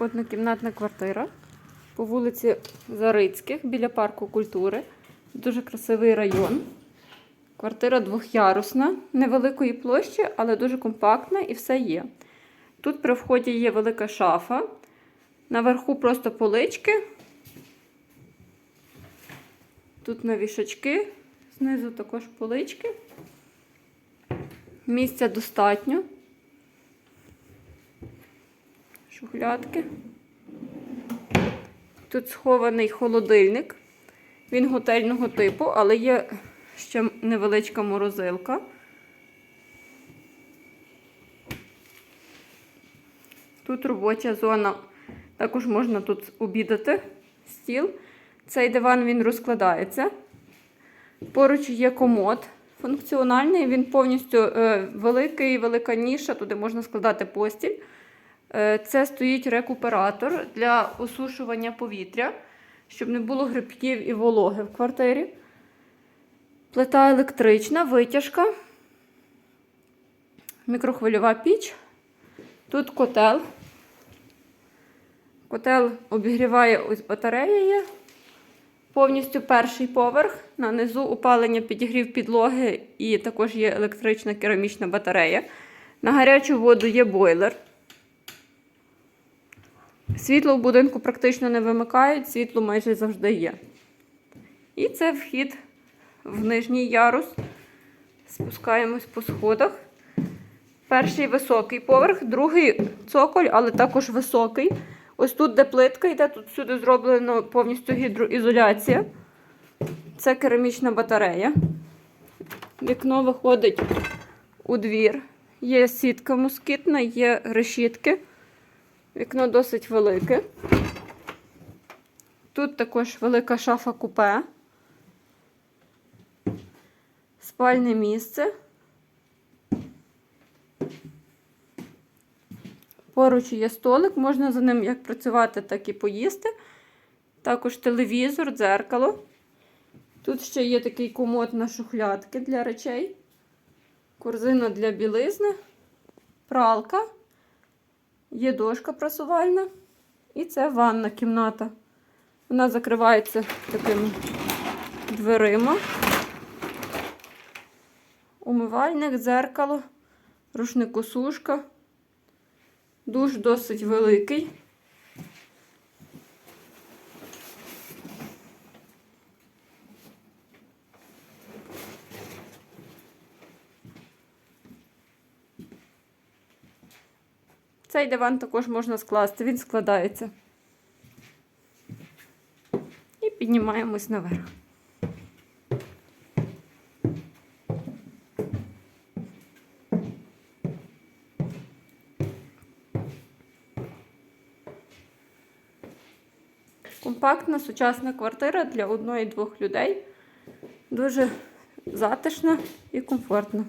Однокімнатна квартира по вулиці Зарицьких біля парку культури. Дуже красивий район. Квартира двохярусна, невеликої площі, але дуже компактна і все є. Тут при вході є велика шафа. Наверху просто полички. Тут на вішачки, знизу також полички. Місця достатньо. Шухлядки. Тут схований холодильник. Він готельного типу, але є ще невеличка морозилка. Тут робоча зона. Також можна тут обідати стіл. Цей диван він розкладається. Поруч є комод функціональний, він повністю е, великий, велика ніша, туди можна складати постіль. Е, це стоїть рекуператор для осушування повітря, щоб не було грибків і вологи в квартирі. Плита електрична, витяжка, мікрохвильова піч. Тут котел. Котел обігріває ось батарея є. Повністю перший поверх. На низу опалення підігрів підлоги і також є електрична керамічна батарея. На гарячу воду є бойлер. Світло в будинку практично не вимикають, світло майже завжди є. І це вхід в нижній ярус. Спускаємось по сходах. Перший високий поверх, другий цоколь, але також високий. Ось тут, де плитка йде, тут всюди зроблено повністю гідроізоляція. Це керамічна батарея. Вікно виходить у двір. Є сітка москітна, є решітки. Вікно досить велике. Тут також велика шафа купе. Спальне місце. Поруч є столик, можна за ним як працювати, так і поїсти. Також телевізор, дзеркало. Тут ще є такий комод на шухлядки для речей, корзина для білизни, пралка, є дошка просувальна. І це ванна кімната. Вона закривається такими дверима. Умивальник, дзеркало, рушникосушка. Душ досить великий. Цей диван також можна скласти, він складається. І піднімаємось наверх. Компактна сучасна квартира для одної-двох людей. Дуже затишна і комфортна.